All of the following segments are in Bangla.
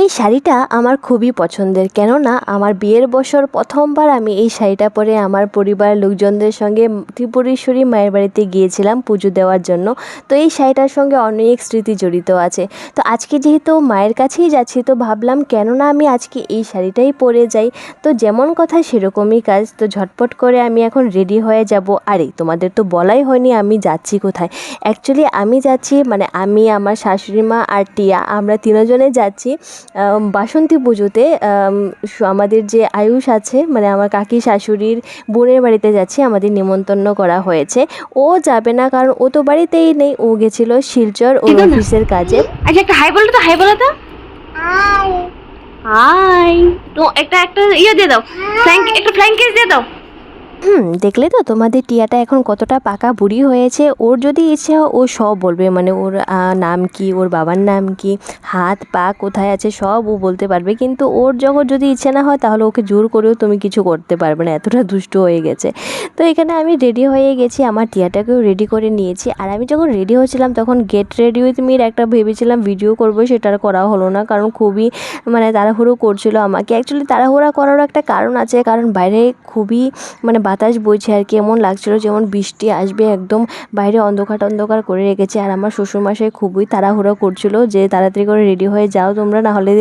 এই শাড়িটা আমার খুবই পছন্দের। কেননা আমার বিয়ের বছর প্রথমবার আমি এই শাড়িটা পরে আমার পরিবারের লোকজনদের সঙ্গে ত্রিপুরেশ্বরী মায়ের বাড়িতে গিয়েছিলাম পুজো দেওয়ার জন্য। তো এই শাড়িটার সঙ্গে অনেক স্মৃতি জড়িত আছে। তো আজকে যেহেতু মায়ের কাছেই যাচ্ছি, তো ভাবলাম কেননা আমি আজকে এই শাড়িটাই পরে যাই। তো যেমন কথা সেরকমই কাজ। তো ঝটপট করে আমি এখন রেডি হয়ে যাব। আরে, তোমাদের তো বলাই হয়নি আমি যাচ্ছি কোথায়। অ্যাকচুয়ালি আমি যাচ্ছি মানে আমি, আমার শাশুড়ি মা আর টিয়া, আমরা তিনজনে যাচ্ছি। বাসন্তী পুজোতে আমাদের যে আয়ুষ আছে মানে আমার কাকি শাশুড়ির বোনের বাড়িতে যাচ্ছি আমাদের নিমন্ত্রণ করা হয়েছে। ও যাবে না কারণ ও তো বাড়িতেই নেই ও গেছিল শিলচর ওর অফিসের কাজে। আচ্ছা একটা হাই বলো তো হাই বলো তো। হাই। তো একটা একটা ইয়ে দিয়ে দাও। ফ্ল্যাঙ্ক একটা ফ্ল্যাঙ্ক কিস দিয়ে দাও। দেখলে তো তোমাদের টিয়াটা এখন কতটা পাকা বুড়ি হয়েছে। ওর যদি ইচ্ছে হয় ও সব বলবে মানে ওর নাম কি, ওর বাবার নাম কি, হাত, পা কোথায় আছে সব ও বলতে পারবে। কিন্তু ওর যখন যদি ইচ্ছে না হয়, তাহলে ওকে জোর করেও তুমি কিছু করতে পারবে না, এতটা দুষ্ট হয়ে গেছে। তো এখানে আমি রেডি হয়ে গেছি, আমার টিয়াটাকেও রেডি করে নিয়েছি। আর আমি যখন রেডি হয়েছিলাম, তখন গেট রেডি উইথ মির একটা ভেবেছিলাম ভিডিও করব, সেটা করা হলো না। কারণ খুবই মানে তাড়াহুড়ো করছিল আমাকে। অ্যাকচুয়ালি তাড়াহুড়া করারও একটা কারণ আছে, কারণ বাইরে খুবই মানে বাতাস বইছে আর কি, এমন লাগছিল যেমন বৃষ্টি আসবে একদম বাইরে অন্ধকার অন্ধকার করে রেখেছে। আর আমার শ্বশুরমশাই খুবই তাড়াহুড়ো করছিল যে তাড়াতাড়ি করে রেডি হয়ে যাও, তোমরা না হলে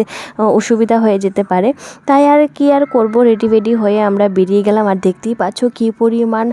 অসুবিধা হয়ে যেতে পারে। তাই আর কি আর করব রেডি ফেডি হয়ে আমরা বেরিয়ে গেলাম। আর দেখতেই পাচ্ছ কী পরিমাণ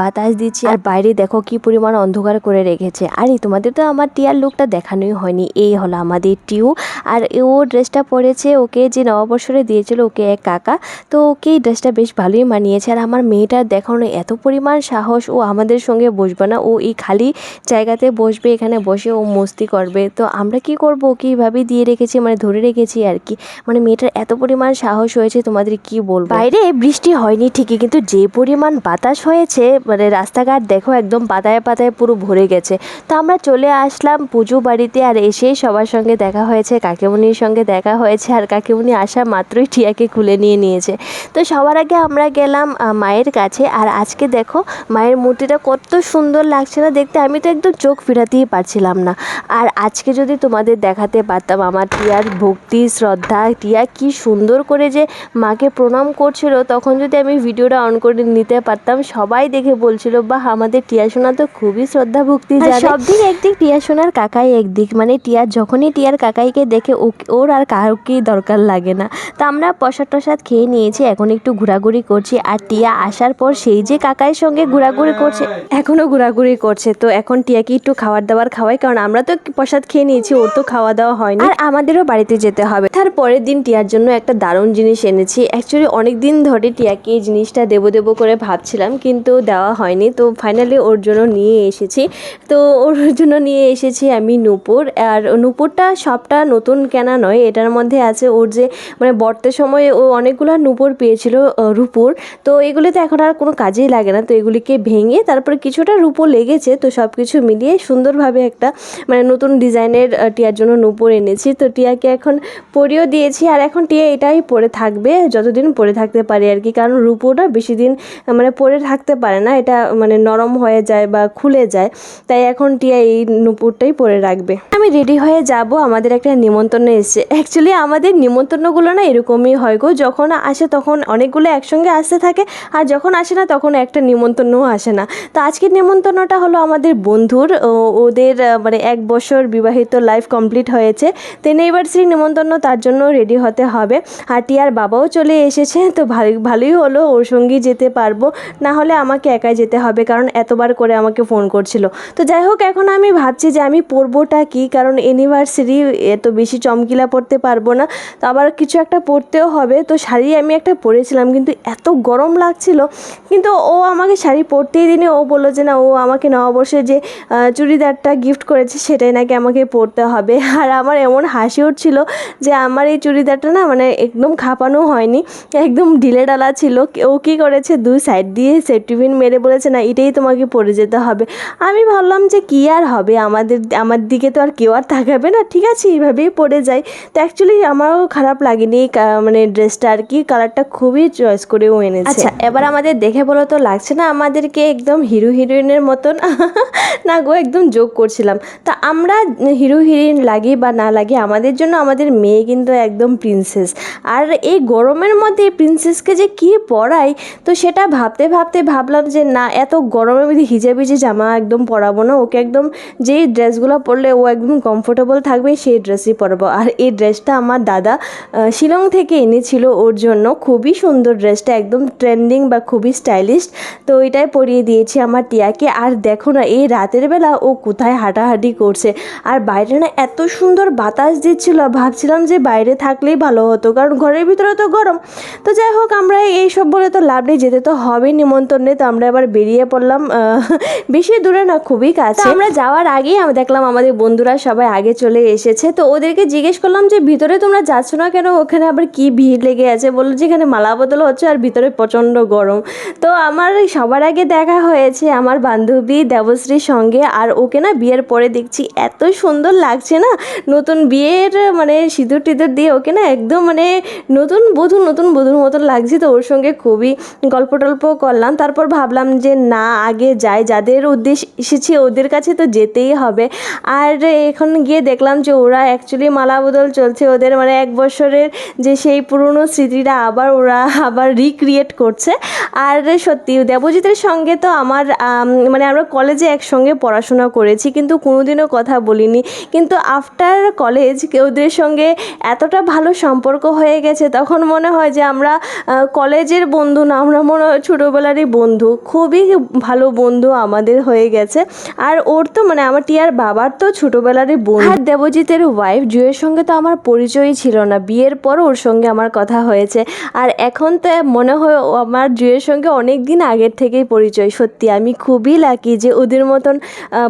বাতাস দিচ্ছে। আর বাইরে দেখো কী পরিমাণ অন্ধকার করে রেখেছে। আর, তোমাদের তো আমার টিয়ার লুকটা দেখানোই হয়নি। এই হলো আমাদের টিউ। আর ও ড্রেসটা পরেছে, ওকে যে নববর্ষরে দিয়েছিল, ওকে এক কাকা। তো ওকে এই ড্রেসটা বেশ ভালোই মানিয়েছে। আর আমার মেয়েটার দেখানো এত পরিমাণ সাহস ও আমাদের সঙ্গে বসবে না। ও এই খালি জায়গাতে বসবে, এখানে বসে ও মস্তি করবে। তো আমরা কি করব? এইভাবেই দিয়ে রেখেছি? মানে ধরে রেখেছি আর কি। মানে মেয়েটার এত পরিমাণ সাহস হয়েছে, তোমাদের কি বলব? বাইরে বৃষ্টি হয়নি ঠিকই, কিন্তু যে পরিমাণ বাতাস হয়েছে মানে রাস্তাঘাট দেখো একদম পাতায় পাতায় পুরো ভরে গেছে। তো আমরা চলে আসলাম পুজো বাড়িতে আর এসেই সবার সঙ্গে দেখা হয়েছে, কাকিমুনির সঙ্গে দেখা হয়েছে, আর কাকিমুনি আসা মাত্রই টিয়াকে খুলে নিয়ে নিয়েছে। তো সবার আগে আমরা গেলাম মায়ের কাছে। আর আজকে দেখো মায়ের মূর্তিটা কত সুন্দর লাগছে না দেখতে আমি তো একদম চোখ ফিরাতেই পারছিলাম না। আর আজকে যদি তোমাদের দেখাতে পারতাম আমার টিয়ার ভক্তি শ্রদ্ধা টিয়া কি সুন্দর করে যে মাকে প্রণাম করছিল তখন যদি আমি ভিডিওটা অন করে নিতে পারতাম সবাই দেখে বলছিল বাহ আমাদের টিয়া সোনা তো খুবই শ্রদ্ধা ভক্তি জানে। সব দিক একদিক টিয়া সোনার কাকাই একদিক। মানে টিয়ার যখনই টিয়ার কাকাইকে দেখে ওর আর কাউকেই দরকার লাগে না। তো আমরা প্রসাদ টসাদ খেয়ে নিয়েছি এখন একটু ঘোরাঘুরি করছি। আর টিয়া আসার পর সেই যে কাকাইয়ের সঙ্গে ঘোরাঘুরি করছে, এখনও ঘোরাঘুরি করছে। তো এখন টিয়াকে একটু খাবার দাবার খাওয়াই, কারণ আমরা তো প্রসাদ খেয়ে নিয়েছি, ওর তো খাওয়া দাওয়া হয়নি। আর আমাদেরও বাড়িতে যেতে হবে। তার পরের দিন টিয়ার জন্য একটা দারুণ জিনিস এনেছি। অ্যাকচুয়ালি অনেক দিন ধরে টিয়াকে এই জিনিসটা দেবো দেবো করে ভাবছিলাম, কিন্তু দেওয়া হয়নি। তো ফাইনালি ওর জন্য নিয়ে এসেছি। তো ওর জন্য নিয়ে এসেছি আমি নূপুর। আর নূপুরটা সবটা নতুন কেনা নয়, এটার মধ্যে আছে ওর যে মানে বর্তের সময় ও অনেকগুলো নূপুর পেয়েছিল রূপোর। তো এগুলিতে এখন আর কোনো কাজেই লাগে না। তো এগুলিকে ভেঙে তারপরে কিছুটা রূপো লেগেছে। তো সব কিছু মিলিয়ে সুন্দরভাবে একটা মানে নতুন ডিজাইনের টিয়ার জন্য নূপুর এনেছি। তো টিয়াকে এখন পরিয়েও দিয়েছি আর এখন টিয়া এটাই পরে থাকবে, যতদিন পরে থাকতে পারে আর কি। কারণ রূপোটা বেশি দিন মানে পরে থাকতে পারে না। এটা মানে নরম হয়ে যায় বা খুলে যায়। তাই এখন টিয়া এই নূপুরটাই পরে রাখবে। আমি রেডি হয়ে যাব। আমাদের একটা নিমন্ত্রণ এসেছে। অ্যাকচুয়ালি আমাদের নিমন্ত্রণগুলো না এরকমই হয় গো। যখন আসে তখন অনেকগুলো একসঙ্গে আসতে থাকে। আর যখন আসে না, তখন একটা নিমন্ত্রণও আসে না। তো আজকের নিমন্ত্রণটা হলো আমাদের বন্ধুর ওদের মানে এক বছর বিবাহিত লাইফ কমপ্লিট হয়েছে। টেন ইউনিভার্সিটি নিমন্ত্রণ তার জন্য রেডি হতে হবে। আর টিয়ার বাবাও চলে এসেছে, তো ভালোই ভালোই হলো, ওর সঙ্গেই যেতে পারব। না হলে আমাকে একাই যেতে হবে, কারণ এতবার করে আমাকে ফোন করছিল। তো যাই হোক, এখন আমি ভাবছি যে আমি পরবোটা কি? কারণ ইউনিভার্সিটি এত বেশি চমকিলা পড়তে পারব না। তো আবার কিছু একটা পরতেও হবে। তো শাড়ি আমি একটা পরেছিলাম, কিন্তু এত গরম লাগছিল কিন্তু ও আমাকে শাড়ি পরতেই দিনে ও বলল যে, না, ও আমাকে নববর্ষে যে চুড়িদারটা গিফট করেছে সেটাই নাকি আমাকে পরতে হবে। আর আমার এমন হাসি উঠছিল যে, আমার এই চুড়িদারটা না মানে একদম খাপানো হয়নি, একদম ঢিলে ডালা ছিল। ও কী করেছে? দুই সাইড দিয়ে সেফটি পিন মেরে বলেছে, না, এটাই তোমাকে পরে যেতে হবে। আমি ভাবলাম যে, কী আর হবে? আমাদের, আমার দিকে তো আর কেউ আর তাকাবে না। ঠিক আছে, এইভাবেই পরে যাই। তো অ্যাকচুয়ালি আমারও খারাপ লাগেনি মানে ড্রেসটা আর কি। কালারটা খুবই চয়েস করেও এনেছে। আচ্ছা এবার আমাদের দেখে বলো তো, লাগছে না আমাদেরকে একদম হিরো হিরোইনের মতন? না গো, একদম যোগ করছিলাম। তা আমরা হিরো হিরোইন লাগি বা না লাগি, আমাদের জন্য আমাদের মেয়ে কিন্তু একদম প্রিন্সেস আর এই গরমের মধ্যে প্রিন্সেসকে যে কী পরাই, তো সেটা ভাবতে ভাবতে ভাবলাম যে না, এত গরমের মধ্যে হিজাবিজি জামা একদম পরাবো না। ওকে একদম যেই ড্রেসগুলো পরলে ও একদম কমফোর্টেবল থাকবে, সেই ড্রেসই পরবো। আর এই ড্রেসটা আমার দাদা শিলং থেকে এনেছিল ওর জন্য। খুবই সুন্দর ড্রেসটা, একদম ট্রেন্ডিং বা খুবই স্টাইলিশ তো এটাই পরিয়ে দিয়েছি আমার টিয়াকে। আর দেখো না, এই রাতের বেলা ও কোথায় হাঁটাহাঁটি করছে। আর বাইরে না এত সুন্দর বাতাস দিচ্ছিল। ভাবছিলাম যে বাইরে থাকলেই ভালো হতো, কারণ ঘরের ভিতরে তো গরম। তো যাই হোক, আমরা এইসব বলে তো লাভ নেই, যেতে তো হবে নিমন্ত্রণে। তো আমরা এবার বেরিয়ে পড়লাম বেশি দূরে না, খুবই কাছে। আমরা যাওয়ার আগেই আমি দেখলাম আমাদের বন্ধুরা সবাই আগে চলে এসেছে। তো ওদেরকে জিজ্ঞেস করলাম যে, ভিতরে তোমরা যাচ্ছ না কেন? ওখানে আবার কি ভিড় লেগে আছে? বলল যে এখানে মালা বদল হচ্ছে আর ভিতরে প্রচণ্ড গরম। তো আমার সবার আগে দেখা হয়েছে আমার বান্ধবী দেবশ্রীর সঙ্গে। আর ওকে না বিয়ের পরে দেখছি এত সুন্দর লাগছে না। নতুন বিয়ের মানে সিঁদুর টিঁদুর দিয়ে ওকে না একদম মানে নতুন বধূ, নতুন বধূর মতন লাগছে। তো ওর সঙ্গে খুবই গল্প টল্প করলাম। তারপর ভাবলাম যে না, আগে যাই। যাদের উদ্দেশ্য এসেছি ওদের কাছে তো যেতেই হবে। আর এখন গিয়ে দেখলাম যে ওরা অ্যাকচুয়ালি মালা বদল চলছে। ওদের মানে এক বছরের যে সেই পুরনো স্মৃতিটা আবার ওরা আবার রিক্রিয়েট করছে। আর সত্যি দেবজিতের সঙ্গে তো আমার মানে আমরা কলেজে একসঙ্গে পড়াশোনা করেছি, কিন্তু কোনোদিনও কথা বলিনি। কিন্তু আফটার কলেজ ওদের সঙ্গে এতটা ভালো সম্পর্ক হয়ে গেছে, তখন মনে হয় যে আমরা কলেজের বন্ধু না, আমরা মনে হয় ছোটোবেলারই বন্ধু। খুবই ভালো বন্ধু আমাদের হয়ে গেছে। আর ওর তো মানে আমার টিয়ার বাবার তো ছোটোবেলারই বন্ধু। আর দেবজিতের ওয়াইফ জুয়ের সঙ্গে তো আমার পরিচয়ই ছিল না। বিয়ের পর ওর সঙ্গে আমার কথা হয়েছে। আর এখন তো মনে হয় আমার জুয়ের সঙ্গে অনেক দিন আগের থেকেই পরিচয়, সত্যি। আমি খুবই লাকি যে ওদের মতন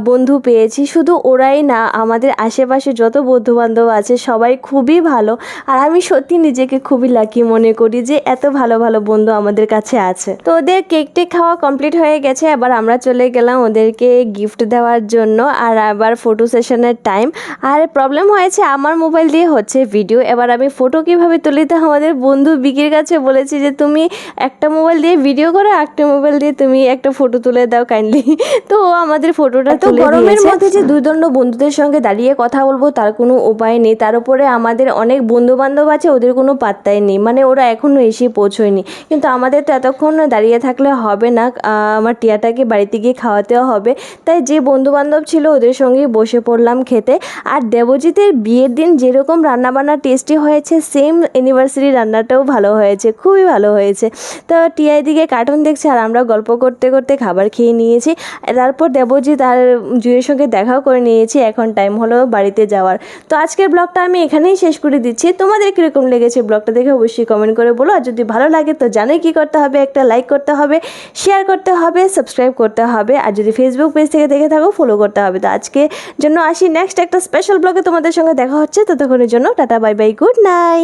বন্ধু পেয়েছি। শুধু ওরাই না, আমাদের আশেপাশে যত বন্ধু বান্ধব আছে, সবাই খুবই ভালো। আর আমি সত্যি নিজেকে খুবই লাকি মনে করি যে এত ভালো ভালো বন্ধু আমাদের কাছে আছে। তো ওদের কেক টেক খাওয়া কমপ্লিট হয়ে গেছে। এবার আমরা চলে গেলাম ওদেরকে গিফট দেওয়ার জন্য। আর আবার ফটো সেশনের টাইম আর প্রবলেম হয়েছে, আমার মোবাইল দিয়ে হচ্ছে ভিডিও এবার আমি ফটো কীভাবে তুলি? তো আমাদের বন্ধু বিকির কাছে বলেছি যে, তুমি একটা মোবাইল দিয়ে ভিডিও করো একটা মোবাইল দিয়ে তুমি একটা ফটো তুলে দাও কাইন্ডলি তো ও আমাদের ফটোটা তো গরমের মধ্যে যে দুই দণ্ড বন্ধুদের সঙ্গে দাঁড়িয়ে কথা বলব তার কোনো উপায় নেই। তার উপরে আমাদের অনেক বন্ধু বান্ধব আছে ওদের কোনো পাত্তাই নেই। মানে ওরা এখনও এসে পৌঁছয়নি। কিন্তু আমাদের তো এতক্ষণ দাঁড়িয়ে থাকলে হবে না। আমার টিয়াটাকে বাড়িতে গিয়ে খাওয়াতেও হবে। তাই যে বন্ধু বান্ধব ছিল ওদের সঙ্গেই বসে পড়লাম খেতে। আর দেবজিতের বিয়ের দিন যেরকম রান্নাবান্না টেস্টি হয়েছে সেম অ্যানিভার্সারি রান্নাটাও ভালো হয়েছে খুবই ভালো হয়েছে। তো টিয়াই দিকে কার্টুন দেখছে আর আমরা গল্প করতে করতে খাবার খেয়ে নিয়েছি। তারপর দেবজিৎ আর জুয়ের সঙ্গে দেখাও করে নিয়েছি, এখন টাইম হলো বাড়িতে যাওয়ার। তো আজকের ব্লগটা আমি এখানেই শেষ করে দিচ্ছি। তোমাদের কীরকম লেগেছে ব্লগটা দেখে অবশ্যই কমেন্ট করে বলো। আর যদি ভালো লাগে তো জানোই কী করতে হবে, একটা লাইক করতে হবে শেয়ার করতে হবে সাবস্ক্রাইব করতে হবে। আর যদি ফেসবুক পেজ থেকে দেখে থাকো ফলো করতে হবে। তো আজকে জন্য আসি। নেক্সট একটা স্পেশাল ব্লগে তোমাদের সঙ্গে দেখা হচ্ছে। ততক্ষণের জন্য tata bye bye good night